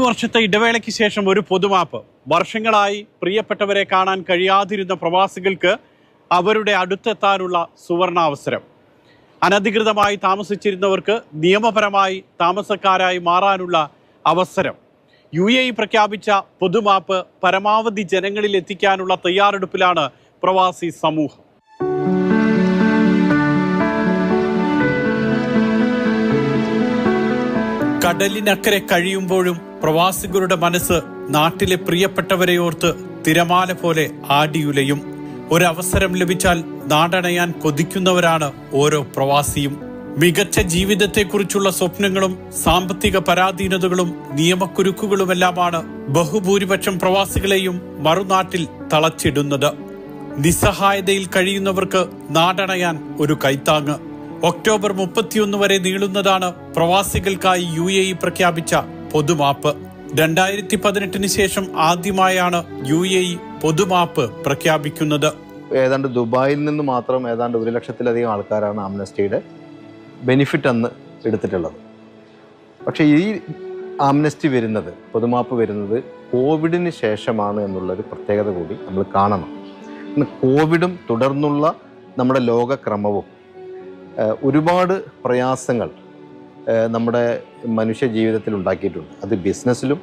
വർഷത്തെ ഇടവേളയ്ക്ക് ശേഷം ഒരു പൊതുമാപ്പ്. വർഷങ്ങളായി പ്രിയപ്പെട്ടവരെ കാണാൻ കഴിയാതിരുന്ന പ്രവാസികൾക്ക് അവരുടെ അടുത്തെത്താനുള്ള സുവർണാവസരം. അനധികൃതമായി താമസിച്ചിരുന്നവർക്ക് നിയമപരമായി താമസക്കാരായി മാറാനുള്ള അവസരം. യു എ പ്രഖ്യാപിച്ച പൊതുമാപ്പ് പരമാവധി ജനങ്ങളിൽ എത്തിക്കാനുള്ള തയ്യാറെടുപ്പിലാണ് പ്രവാസി സമൂഹം. കടലിനക്കരെ കഴിയുമ്പോഴും പ്രവാസികളുടെ മനസ്സ് നാട്ടിലെ പ്രിയപ്പെട്ടവരെ ഓർത്ത് തിരമാല പോലെ ആടിയുലയും. ഒരവസരം ലഭിച്ചാൽ നാടണയാൻ കൊതിക്കുന്നവരാണ് ഓരോ പ്രവാസിയും. മികച്ച ജീവിതത്തെക്കുറിച്ചുള്ള സ്വപ്നങ്ങളും സാമ്പത്തിക പരാധീനതകളും നിയമക്കുരുക്കുകളുമെല്ലാമാണ് ബഹുഭൂരിപക്ഷം പ്രവാസികളെയും മറുനാട്ടിൽ തളച്ചിടുന്നത്. നിസ്സഹായതയിൽ കഴിയുന്നവർക്ക് നാടണയാൻ ഒരു കൈത്താങ്ങ്. ഒക്ടോബർ മുപ്പത്തിയൊന്ന് വരെ നീളുന്നതാണ് പ്രവാസികൾക്കായി യു എ ഇ പ്രഖ്യാപിച്ച പൊതുമാപ്പ്. രണ്ടായിരത്തി പതിനെട്ടിന് ശേഷം ആദ്യമായാണ് യു എ ഇ പൊതുമാപ്പ് പ്രഖ്യാപിക്കുന്നത്. ഏതാണ്ട് ദുബായിൽ നിന്ന് മാത്രം ഏതാണ്ട് ഒരു ലക്ഷത്തിലധികം ആൾക്കാരാണ് ആംനസ്റ്റിയുടെ ബെനിഫിറ്റ് അന്ന് എടുത്തിട്ടുള്ളത്. പക്ഷേ ഈ ആംനസ്റ്റി വരുന്നത് പൊതുമാപ്പ് വരുന്നത് കോവിഡിന് ശേഷമാണ് എന്നുള്ളൊരു പ്രത്യേകത കൂടി നമ്മൾ കാണണം. കോവിഡും തുടർന്നുള്ള നമ്മുടെ ലോകക്രമവും ഒരുപാട് പ്രയാസങ്ങൾ നമ്മുടെ മനുഷ്യ ജീവിതത്തിൽ ഉണ്ടാക്കിയിട്ടുണ്ട്. അത് ബിസിനസ്സിലും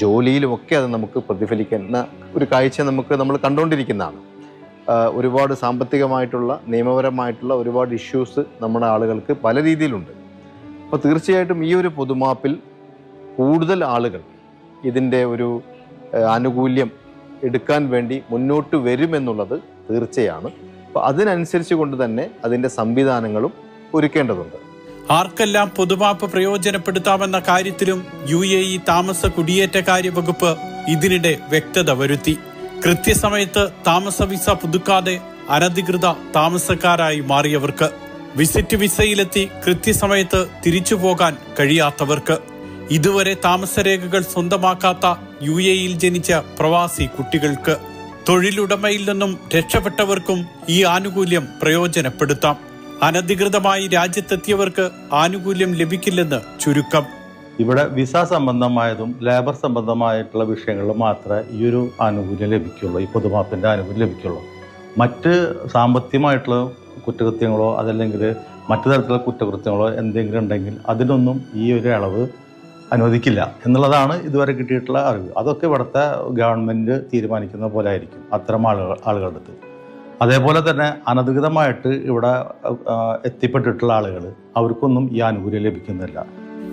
ജോലിയിലുമൊക്കെ അത് നമുക്ക് പ്രതിഫലിക്കുന്ന ഒരു കാഴ്ച നമുക്ക് നമ്മൾ കണ്ടുകൊണ്ടിരിക്കുന്നതാണ്. ഒരുപാട് സാമ്പത്തികമായിട്ടുള്ള നിയമപരമായിട്ടുള്ള ഒരുപാട് ഇഷ്യൂസ് നമ്മുടെ ആളുകൾക്ക് പല രീതിയിലുണ്ട്. അപ്പോൾ തീർച്ചയായിട്ടും ഈ ഒരു പൊതുമാപ്പിൽ കൂടുതൽ ആളുകൾ ഇതിന്റെ ഒരു ആനുകൂല്യം എടുക്കാൻ വേണ്ടി മുന്നോട്ട് വരുമെന്നുള്ളത് തീർച്ചയാണ്. അപ്പോൾ അതിനനുസരിച്ച് കൊണ്ട് തന്നെ അതിന്റെ സംവിധാനങ്ങളും ഒരുക്കേണ്ടതുണ്ട്. ആർക്കെല്ലാം പൊതുമാപ്പ് പ്രയോജനപ്പെടുത്താമെന്ന കാര്യത്തിലും യു എ ഇ താമസ കുടിയേറ്റകാര്യ വകുപ്പ് ഇതിനിടെ വ്യക്തത വരുത്തി. കൃത്യസമയത്ത് താമസ വിസ പുതുക്കാതെ അനധികൃത താമസക്കാരായി മാറിയവർക്ക്. വിസിറ്റ് വിസയിലെത്തി കൃത്യസമയത്ത് തിരിച്ചു പോകാൻ കഴിയാത്തവർക്ക്. ഇതുവരെ താമസരേഖകൾ സ്വന്തമാക്കാത്ത യു എയിൽ ജനിച്ച പ്രവാസി കുട്ടികൾക്ക്. തൊഴിലുടമയിൽ നിന്നും രക്ഷപ്പെട്ടവർക്കും ഈ ആനുകൂല്യം പ്രയോജനപ്പെടുത്താം. അനധികൃതമായി രാജ്യത്തെത്തിയവർക്ക് ആനുകൂല്യം ലഭിക്കില്ലെന്ന് ചുരുക്കം. ഇവിടെ വിസ സംബന്ധമായതും ലേബർ സംബന്ധമായിട്ടുള്ള വിഷയങ്ങളിൽ മാത്രമേ ഈ ഒരു ആനുകൂല്യം ലഭിക്കുള്ളൂ ഈ പൊതുമാപ്പിന്റെ ആനുകൂല്യം ലഭിക്കുള്ളൂ. മറ്റ് സാമ്പത്തികമായിട്ടുള്ള കുറ്റകൃത്യങ്ങളോ അതല്ലെങ്കിൽ മറ്റു തരത്തിലുള്ള കുറ്റകൃത്യങ്ങളോ എന്തെങ്കിലും ഉണ്ടെങ്കിൽ അതിനൊന്നും ഈ ഒരു ഇളവ് അനുവദിക്കില്ല എന്നുള്ളതാണ് ഇതുവരെ കിട്ടിയിട്ടുള്ള അറിവ്. അതൊക്കെ ഇവിടുത്തെ ഗവൺമെന്റ് തീരുമാനിക്കുന്ന പോലെ ആയിരിക്കും അത്തരം ആളുകൾ ആളുകളുടെ അടുത്ത്. അതേപോലെ തന്നെ അനധികൃതമായിട്ട് ഇവിടെ എത്തിപ്പെട്ടിട്ടുള്ള ആളുകൾ അവർക്കൊന്നും ഈ ആനുകൂല്യം ലഭിക്കുന്നില്ല.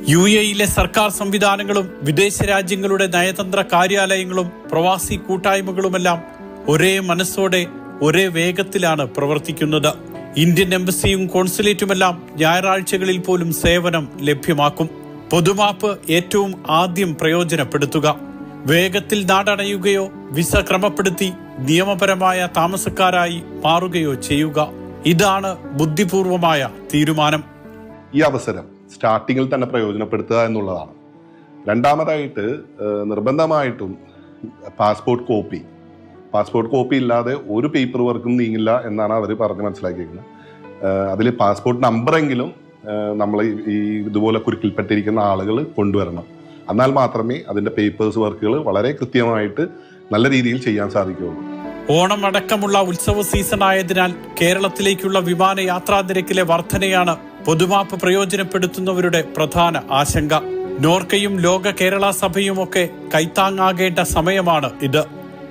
യു എയിലെ സർക്കാർ സംവിധാനങ്ങളും വിദേശ രാജ്യങ്ങളുടെ നയതന്ത്ര കാര്യാലയങ്ങളും പ്രവാസി കൂട്ടായ്മകളുമെല്ലാം ഒരേ മനസ്സോടെ ഒരേ വേഗത്തിലാണ് പ്രവർത്തിക്കുന്നത്. ഇന്ത്യൻ എംബസിയും കോൺസുലേറ്റുമെല്ലാം ഞായറാഴ്ചകളിൽ പോലും സേവനം ലഭ്യമാക്കും. പൊതുമാപ്പ് ഏറ്റവും ആദ്യം പ്രയോജനപ്പെടുത്തുക. വേഗത്തിൽ നാടണയുകയോ വിസ ക്രമപ്പെടുത്തി നിയമപരമായ താമസക്കാരായി മാറുകയോ ചെയ്യുക. ഇതാണ് ബുദ്ധിപൂർവമായ തീരുമാനം. ഈ അവസരം സ്റ്റാർട്ടിങ്ങിൽ തന്നെ പ്രയോജനപ്പെടുത്തുക എന്നുള്ളതാണ്. രണ്ടാമതായിട്ട് നിർബന്ധമായിട്ടും പാസ്പോർട്ട് കോപ്പി. പാസ്പോർട്ട് കോപ്പി ഇല്ലാതെ ഒരു പേപ്പർ വർക്കും നീങ്ങില്ല എന്നാണ് അവർ പറഞ്ഞ് മനസ്സിലാക്കിയിരിക്കുന്നത് അതിൽ പാസ്പോർട്ട് നമ്പറെങ്കിലും നമ്മൾ ഈ ഇതുപോലെ കുരുക്കിൽപ്പെട്ടിരിക്കുന്ന ആളുകൾ കൊണ്ടുവരണം. എന്നാൽ മാത്രമേ അതിന്റെ പേപ്പേഴ്സ് വർക്കുകൾ വളരെ കൃത്യമായിട്ട് നല്ല രീതിയിൽ ചെയ്യാൻ സാധിക്കുകയുള്ളൂ. ഓണം അടക്കമുള്ള ഉത്സവ സീസൺ ആയതിനാൽ കേരളത്തിലേക്കുള്ള വിമാനയാത്രാ നിരക്കിലെ വർധനയാണ് പൊതുമാപ്പ് പ്രയോജനപ്പെടുത്തുന്നവരുടെ പ്രധാന ആശങ്ക. നോർക്കയും ലോക കേരള സഭയും ഒക്കെ കൈത്താങ്ങാകേണ്ട സമയമാണ് ഇത്.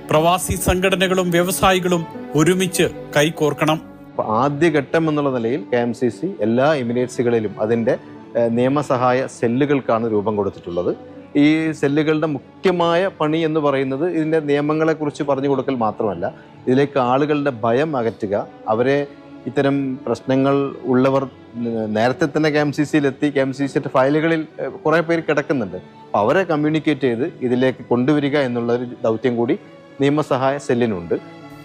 പ്രവാസി സംഘടനകളും വ്യവസായികളും ഒരുമിച്ച് കൈകോർക്കണം. അപ്പോൾ ആദ്യഘട്ടം എന്നുള്ള നിലയിൽ കെ എം സി സി എല്ലാ എമിനേറ്റ്സുകളിലും അതിന്റെ നിയമസഹായ സെല്ലുകൾക്കാണ് രൂപം കൊടുത്തിട്ടുള്ളത്. ഈ സെല്ലുകളുടെ മുഖ്യമായ പണി എന്ന് പറയുന്നത് ഇതിന്റെ നിയമങ്ങളെക്കുറിച്ച് പറഞ്ഞു കൊടുക്കൽ മാത്രമല്ല ഇതിലേക്ക് ആളുകളുടെ ഭയം അകറ്റുക അവരെ ഇത്തരം പ്രശ്നങ്ങൾ ഉള്ളവർ നേരത്തെ തന്നെ കെ എം സി സിയിലെത്തി കെ എം സി സിയുടെ ഫയലുകളിൽ കുറേ പേര് കിടക്കുന്നുണ്ട്. അപ്പോൾ അവരെ കമ്മ്യൂണിക്കേറ്റ് ചെയ്ത് ഇതിലേക്ക് കൊണ്ടുവരിക എന്നുള്ളൊരു ദൗത്യം കൂടി നിയമസഹായ സെല്ലിനുണ്ട്.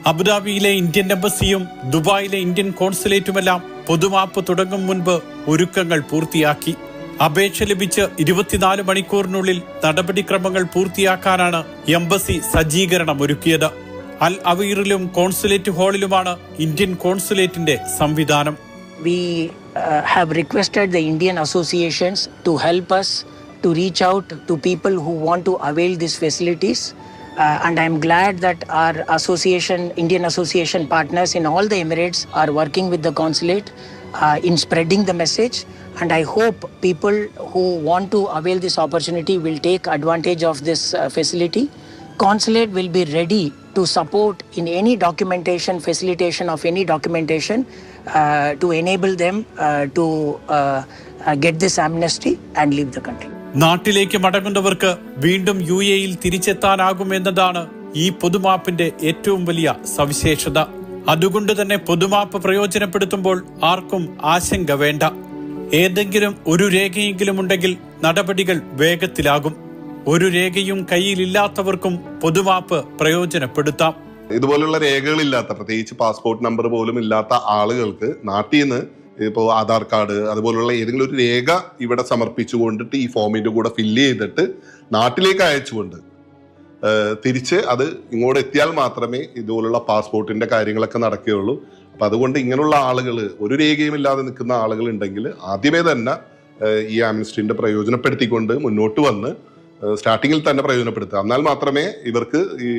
അബുദാബിയിലെ ഇന്ത്യൻ എംബസിയും ദുബായിലെ ഇന്ത്യൻ കോൺസുലേറ്റുമെല്ലാം പൊതുമാപ്പ് തുടങ്ങും മുൻപ് ഒരുക്കങ്ങൾ പൂർത്തിയാക്കി. അപേക്ഷ ലഭിച്ച് ഇരുപത്തിനാല് മണിക്കൂറിനുള്ളിൽ നടപടിക്രമങ്ങൾ പൂർത്തിയാക്കാനാണ് എംബസി സജ്ജീകരണം ഒരുക്കിയത്. അൽ അവീറിലും കോൺസുലേറ്റ് ഹാളിലുമാണ് ഇന്ത്യൻ കോൺസുലേറ്റിന്റെ സംവിധാനം. We have requested the Indian associations to help us to reach out to people who want to avail these facilities. Uh, and I'm glad that our association, Indian association partners in all the Emirates are working with the consulate uh, in spreading the message. And I hope people who want to avail this opportunity will take advantage of this uh, facility. Consulate will be ready to support in any documentation, facilitation of any documentation uh, to enable them uh, to uh, get this amnesty and leave the country. നാട്ടിലേക്ക് മടങ്ങുന്നവർക്ക് വീണ്ടും U എയിൽ തിരിച്ചെത്താനാകുമെന്നതാണ് ഈ പൊതുമാപ്പിന്റെ ഏറ്റവും വലിയ സവിശേഷത. അതുകൊണ്ട് തന്നെ പൊതുമാപ്പ് പ്രയോജനപ്പെടുത്തുമ്പോൾ ആർക്കും ആശങ്ക വേണ്ട. ഏതെങ്കിലും ഒരു രേഖയെങ്കിലും ഉണ്ടെങ്കിൽ നടപടികൾ വേഗത്തിലാകും. ഒരു രേഖയും കയ്യിലില്ലാത്തവർക്കും പൊതുമാപ്പ് പ്രയോജനപ്പെടുത്താം. ഇതുപോലുള്ള രേഖകളില്ലാത്ത പ്രത്യേകിച്ച് പാസ്പോർട്ട് നമ്പർ പോലും ഇല്ലാത്ത ആളുകൾക്ക് നാട്ടിൽ നിന്ന് ഇപ്പോൾ ആധാർ കാർഡ് അതുപോലുള്ള ഏതെങ്കിലും ഒരു രേഖ ഇവിടെ സമർപ്പിച്ചു കൊണ്ടിട്ട് ഈ ഫോമിന്റെ കൂടെ ഫില്ല് ചെയ്തിട്ട് നാട്ടിലേക്ക് അയച്ചുകൊണ്ട് തിരിച്ച് അത് ഇങ്ങോട്ട് എത്തിയാൽ മാത്രമേ ഇതുപോലുള്ള പാസ്പോർട്ടിന്റെ കാര്യങ്ങളൊക്കെ നടക്കുകയുള്ളൂ. അപ്പൊ അതുകൊണ്ട് ഇങ്ങനെയുള്ള ആളുകൾ ഒരു രേഖയും ഇല്ലാതെ നിൽക്കുന്ന ആളുകൾ ഉണ്ടെങ്കിൽ ആദ്യമേ തന്നെ ഈ ആംനസ്റ്റിന്റെ പ്രയോജനപ്പെടുത്തിക്കൊണ്ട് മുന്നോട്ട് വന്ന് സ്റ്റാർട്ടിങ്ങിൽ തന്നെ പ്രയോജനപ്പെടുത്തുക. എന്നാൽ മാത്രമേ ഇവർക്ക് ഈ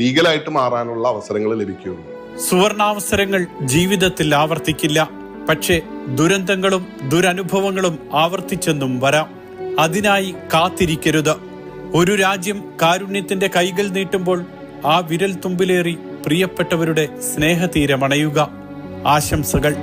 ലീഗലായിട്ട് മാറാനുള്ള അവസരങ്ങൾ ലഭിക്കുകയുള്ളൂ. സുവർണാവസരങ്ങൾ ജീവിതത്തിൽ ആവർത്തിക്കില്ല. പക്ഷേ ദുരന്തങ്ങളും ദുരനുഭവങ്ങളും ആവർത്തിച്ചെന്നും വരാം. അതിനായി കാത്തിരിക്കരുത്. ഒരു രാജ്യം കാരുണ്യത്തിന്റെ കൈകൾ നീട്ടുമ്പോൾ ആ വിരൽ തുമ്പിലേറി പ്രിയപ്പെട്ടവരുടെ സ്നേഹതീരമണയുക. ആശംസകൾ.